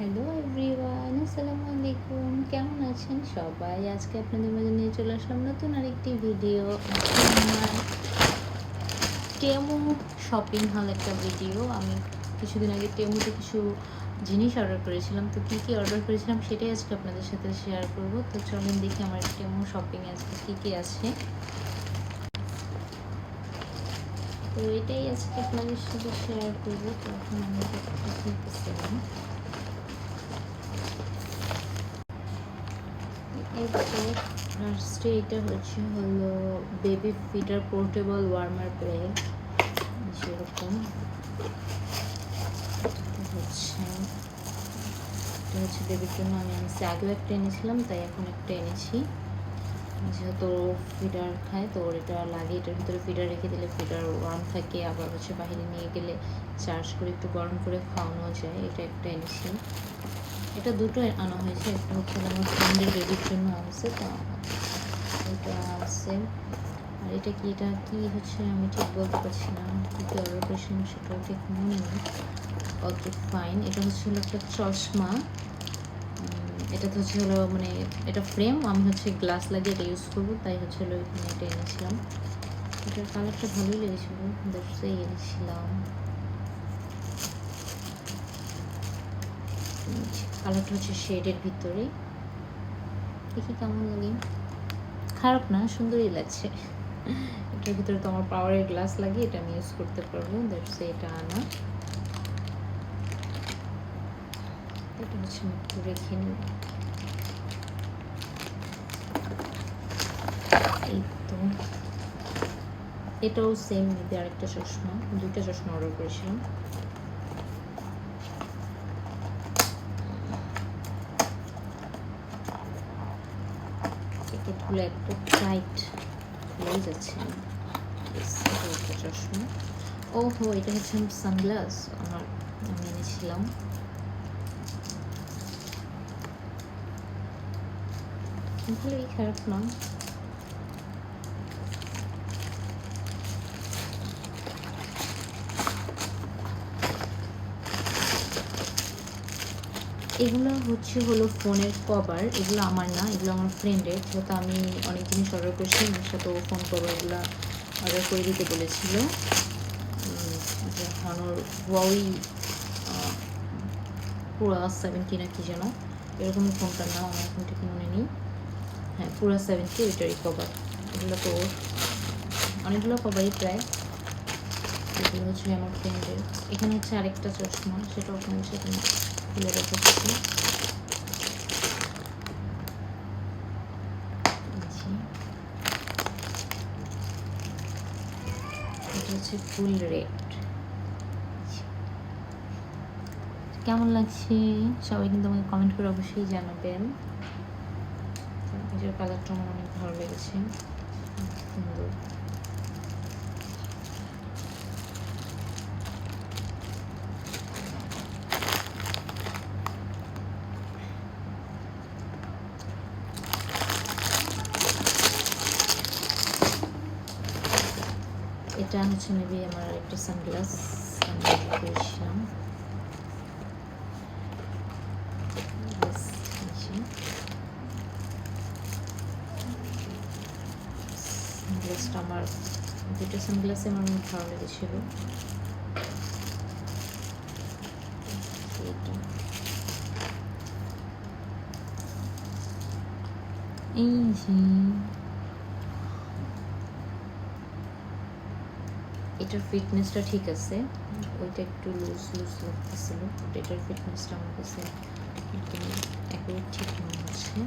Hello everyone, আসসালামু আলাইকুম। কেমন আছেন সবাই? আজকে আপনাদের মাঝে নিয়ে চলে আসলাম নতুন আরেকটি ভিডিও আমার টেমু শপিং হল একটা ভিডিও আমি কিছুদিন আগে টেমুতে কিছু জিনিস অর্ডার করেছিলাম। তো কী কী অর্ডার করেছিলাম সেটাই আজকে আপনাদের সাথে শেয়ার করব। তো চলেন দেখি আমার টেমু শপিং আজকে কী কী আছে। তো এটাই আজকে আপনাদের সাথে শেয়ার করব। তো এখন আমি ফার্স্টে এটা হচ্ছে হলো baby feeder portable warmer bag যেরকম হচ্ছে, এটা হচ্ছে বেবির জন্য আমি এনেছি আগেও একটা এনেছিলাম, তাই এখন একটা এনেছি। যেহেতু ফিডার খায়, তো এটা লাগে, এটার ভিতরে ফিডার রেখে দিলে ফিডার ওয়ার্ম থাকে। আবার হচ্ছে বাইরে নিয়ে গেলে চার্জ করে একটু গরম করে খাওয়ানো যায়, এটা একটা এনেছি। এটা দুটো আনা হয়েছে, একটা হচ্ছে আমার ফ্রেন্ডের বেবির জন্য আনছে, তো এটা আছে। আর এটা কি এটা কি হচ্ছে আমি ঠিক বলতে পারছি না, কী কী অর্ডার করেছিলাম সেটাও ঠিক মনে নেই। অত ফাইন এটা হচ্ছে হলো একটা চশমা। এটা তো হচ্ছে হলো মানে এটা ফ্রেম আমি হচ্ছে গ্লাস লাগিয়ে এটা ইউজ করব, তাই হচ্ছে হলো এখানে এটা এনেছিলাম। এটার কালারটা ভালোই লেগেছিলো দশটাই এনেছিলাম। কালারটা হচ্ছে শেডের ভিতরে। দেখি কেমন লাগে খারাপ না, সুন্দরই লাগছে। এটার ভিতরে তো আমার পাওয়ারের গ্লাস লাগিয়ে এটা আমি ইউজ করতে পারব দ্যাটস এটা আনা। এটা হচ্ছে আমি একটু রেখে নিই। এই তো। এটাও সেম মেবি আরেকটা চশমা, দুইটা চশমা অর্ডার করেছিলাম। প্যাকেটগুলো একটু টাইট খুলেই যাচ্ছে। চশমা। ও হো এটা হচ্ছে সানগ্লাস আমার আমি এনেছিলাম। ভালোই খারাপ না। এগুলো হচ্ছে হলো ফোনের কভার, এগুলো আমার না, এগুলো আমার ফ্রেন্ডের যেহেতু আমি অনেক জিনিস অর্ডার করেছি আমার সাথে ও ফোন কভারগুলো অর্ডার করে দিতে বলেছিল। হনর ওয়াই পুরা সেভেন্টি না কি যেন এরকমই ফোনটার নাম আমার এখন ঠিক মনে নেই। হ্যাঁ পুরা সেভেন্টি ওইটারই কভার এগুলো তো অনেকগুলো কভারই প্রায়। এগুলো হচ্ছে আমার ফ্রেন্ডের এখানে হচ্ছে আরেকটা চশমা আপনাদের সাথে আমি খুলে রেখেছি। এটা হচ্ছে ফুল কেমন লাগছে? সবাই কিন্তু আমাকে কমেন্ট করে অবশ্যই জানাবেন। কালারটা আমার অনেক ভালো লেগেছে। সুন্দর। মেবি আমার একটা সানগ্লাস সানগ্লাস। সানগ্লাসটা আমার দুটো সানগ্লাসে আমার অনেক ভালো লেগেছিল। এই এটার ফিটনেসটা ঠিক আছে। ওইটা একটু লুজ লুজ লাগতেছিল। এটার ফিটনেসটা আমার কাছে একদম ঠিক মনে হচ্ছে।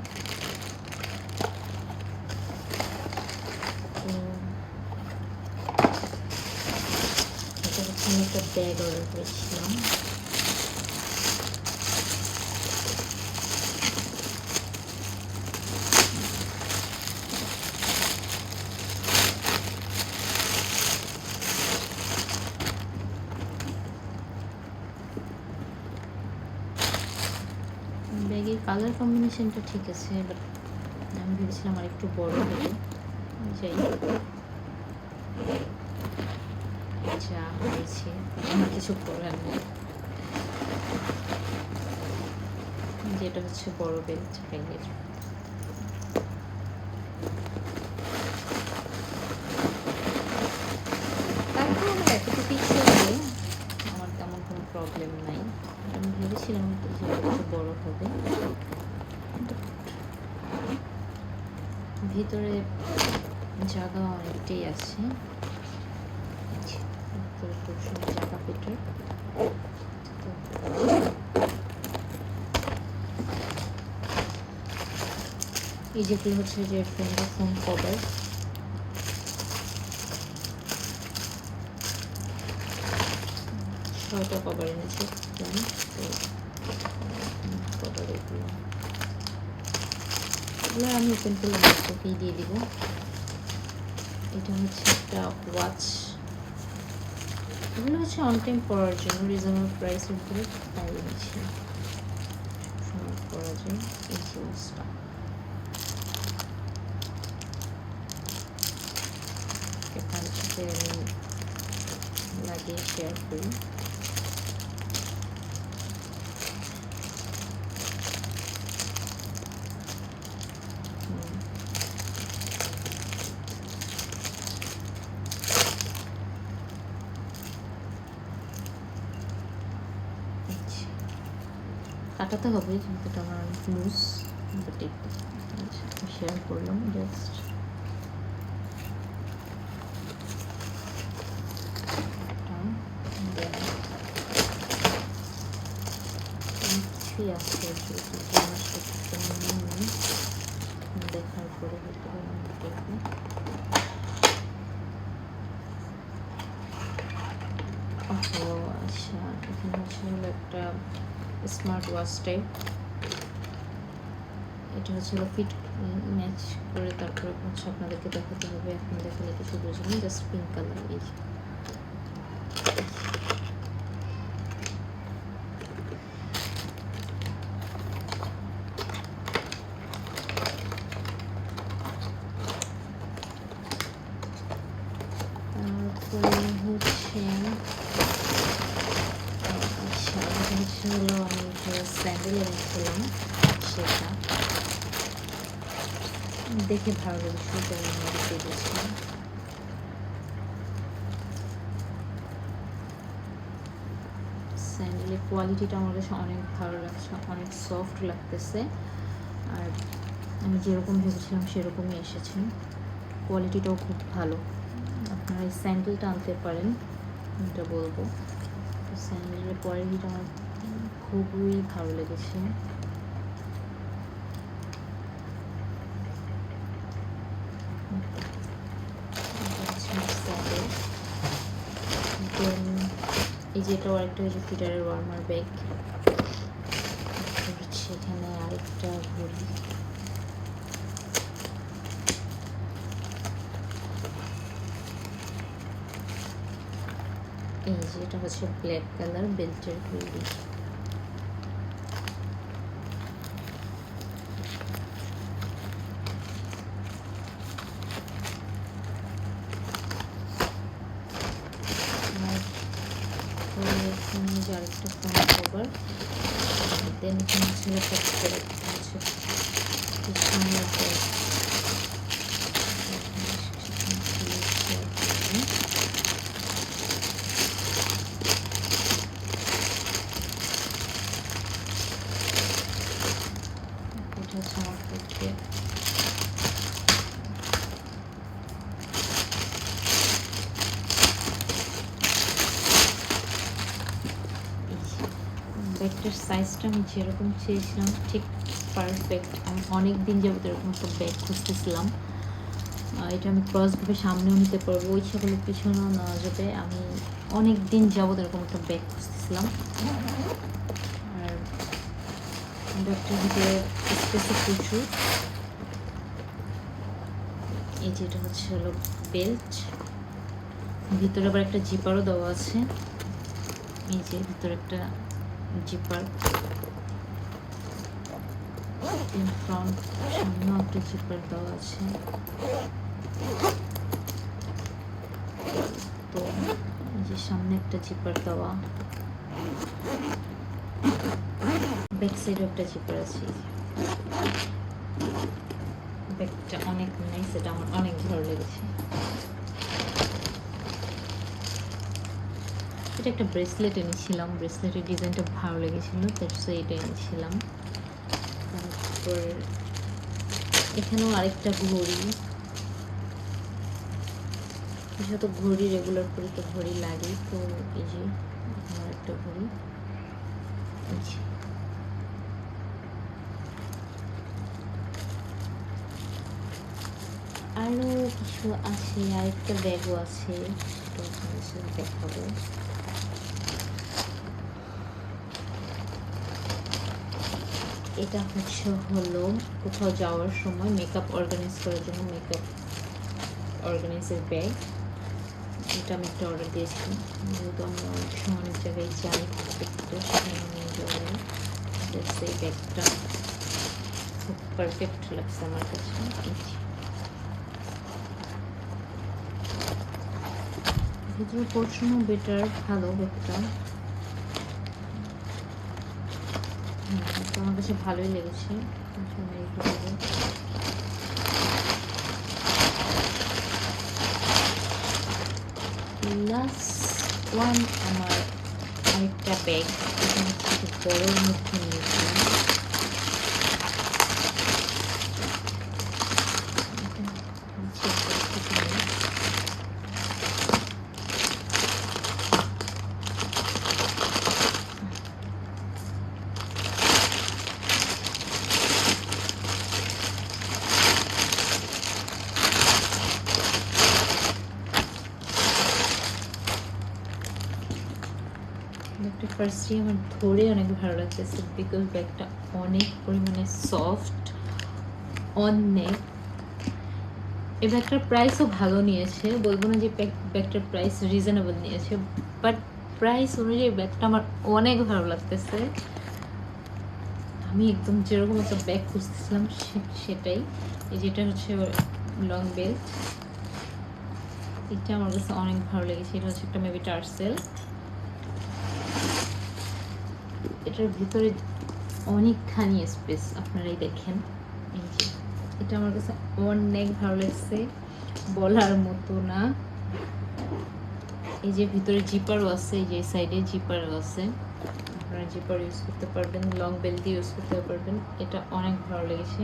এটা আমি একটা ব্যাগ অর্ডার করেছিলাম। কালার কম্বিনেশনটা ঠিক আছে বাট আমি ভেবেছিলাম আর একটু বড় হবে। যাই। যা হয়েছে, আমার কিছু করার নেই। যেটা হচ্ছে বড় বেল ব্যাগের তারপর আমার এতটুকুই চলবে আমার তেমন কোনো প্রবলেম নাই আমি ভেবেছিলাম যে একটু বড় হবে কিন্তু ভিতরে জায়গা অনেকটাই আছে। খুব সুন্দর জায়গা পেটার এই যেগুলো হচ্ছে যে ফোনটা ফোন কভার ছয়টা কভার এনেছে। তো কভার এগুলো এগুলো আমি ওপেন করলে বাচ্চাকেই দিয়ে দিব। এটা হচ্ছে একটা ওয়াচ এগুলো হচ্ছে অন টাইম পড়ার জন্য রিজনেবল প্রাইসের উপরে এনেছি সময় পড়া যায় এই আমি লাগিয়ে শেয়ার করি হুম। আচ্ছা। কাটাতে হবে, কিন্তু এটা আমার অনেক লুজ বাট শেয়ার করলাম জাস্ট দেখার পরে ও আচ্ছা একটা স্মার্ট ওয়াচ টাইপ এটা হচ্ছে ফিট ম্যাচ করে তারপরে হচ্ছে আপনাদেরকে দেখাতে হবে। এখন দেখালে কিছু বুঝবেন জাস্ট পিঙ্ক কালার এই তারপরে হচ্ছে আচ্ছা হলো স্যান্ডেল এনেছিলাম, সেটা। দেখে ভালো অর্ডার স্যান্ডেলের কোয়ালিটিটা আমার কাছে অনেক ভালো লাগছে, অনেক সফট লাগতেছে। আর আমি যেরকম ভেবেছিলাম সেরকমই এসেছে। কোয়ালিটিটাও খুব ভালো। আপনারা এই স্যান্ডেলটা আনতে পারেন, এটা বলব। স্যান্ডেলের কোয়ালিটিটা আমার খুবই ভালো লেগেছে। এই যে এটাও আরেকটা হচ্ছে ফিটারের ওয়ার্মার ব্যাগ। এখানে আরেকটা ঘড়ি। এই যে এটা হচ্ছে ব্ল্যাক কালার, বেল্টের ঘড়ি। তারপরে এখানে যে আরেকটা ফোন কভার দেন এখানে ছিল সবচেয়ে হচ্ছে সামনের ব্যাগ এটা হচ্ছে আমার ব্যাগটার সাইজটা আমি যেরকম চেয়েছিলাম, ঠিক পারফেক্ট আমি অনেক দিন যাবত এরকম একটা ব্যাগ খুঁজতেছিলাম। এটা আমি ক্রসভাবে সামনেও নিতে পারব। ওই করলে পিছনেও নেওয়া যাবে। আমি অনেক দিন যাবত এরকম একটা ব্যাগ খুঁজতেছিলাম। আর ব্যাগটার ভিতরে স্পেসে প্রচুর এই যে এটা হচ্ছে হলো বেল্ট ভিতরে আবার একটা জিপারও দেওয়া আছে। এই যে ভিতরে একটা জিপার ইন ফ্রন্ট সামনেও একটা জিপার দেওয়া আছে তো যে সামনে একটা জিপার দেওয়া ব্যাক সাইডে একটা জিপার আছে ব্যাগটা অনেক নাইস এটা আমার অনেক ভালো লেগেছে এটা একটা ব্রেসলেট এনেছিলাম ব্রেসলেটের ডিজাইনটা ভালো লেগেছিল তার সো এটা এনেছিলাম। তারপর এখানেও আরেকটা ঘড়ি। বিশেষত ঘড়ি রেগুলার করে তো ঘড়ি লাগে, তো এই যে আমার একটা ঘড়ি। যে। আরও কিছু আছে, আরেকটা ব্যাগও আছে দেখাবো। এটা হচ্ছে হলো কোথাও যাওয়ার সময় মেকআপ অর্গানাইজ করার জন্য মেকআপ অর্গানাইজের ব্যাগ এটা আমি একটা অর্ডার দিয়েছিলাম যেহেতু আমি অনেক সময় অনেক জায়গায় যাই ঘুরতে সেখানে নিয়ে যাওয়ার সেই ব্যাগটা খুব পারফেক্ট লাগছে আমার কাছে। ভিতরে পোর্শনও বেটার ভালো ব্যাগটা আমার কাছে ভালোই লেগেছে। লাস্ট ওয়ান আমার আরেকটা ব্যাগ এখানে বড়োর মধ্যে নিয়েছিলাম ব্যাগটা ফার্স্টে আমার ধরে অনেক ভালো লাগতেছে বিকজ ব্যাগটা অনেক পরিমাণে সফট অন নেক এই ব্যাগটার প্রাইসও ভালো নিয়েছে, বলব না যে ব্যাগ- ব্যাগটার প্রাইস রিজনেবল নিয়েছে বাট প্রাইস অনুযায়ী ব্যাগটা আমার অনেক ভালো লাগতেছে। আমি একদম যেরকম একটা ব্যাগ খুঁজতেছিলাম সেটাই। এই যেটা হচ্ছে লং বেল্ট এটা আমার কাছে অনেক ভালো লেগেছে, এটা হচ্ছে একটা মেবি টার্সেল এটার ভিতরে অনেকখানি স্পেস আপনারাই দেখেন। এই যে, এটা আমার কাছে অনেক ভালো লাগছে, বলার মতো না। এই যে ভিতরে জিপারও আছে, এই যে সাইডে জিপারও আছে। আপনারা জিপার ইউজ করতে পারবেন লং বেল্ট ইউজ করতে পারবেন। এটা অনেক ভালো লেগেছে।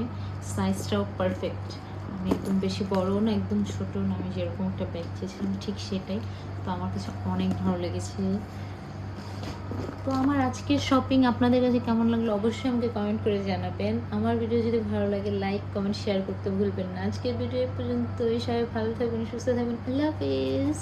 সাইজটাও পারফেক্ট আমি একদম বেশি বড়ও না, একদম ছোটো না। আমি যেরকম একটা ব্যাগ চেয়েছিলাম ঠিক সেটাই। তো আমার কাছে অনেক ভালো লেগেছে। তো আমার আজকের শপিং আপনাদের কাছে কেমন লাগল অবশ্যই আমাকে কমেন্ট করে জানাবেন। আমার ভিডিও যদি ভালো লাগে লাইক কমেন্ট শেয়ার করতে ভুলবেন না। আজকের ভিডিও পর্যন্ত এই সবাই ভালো থাকবেন, সুস্থ থাকবেন। আল্লাহ হাফিজ।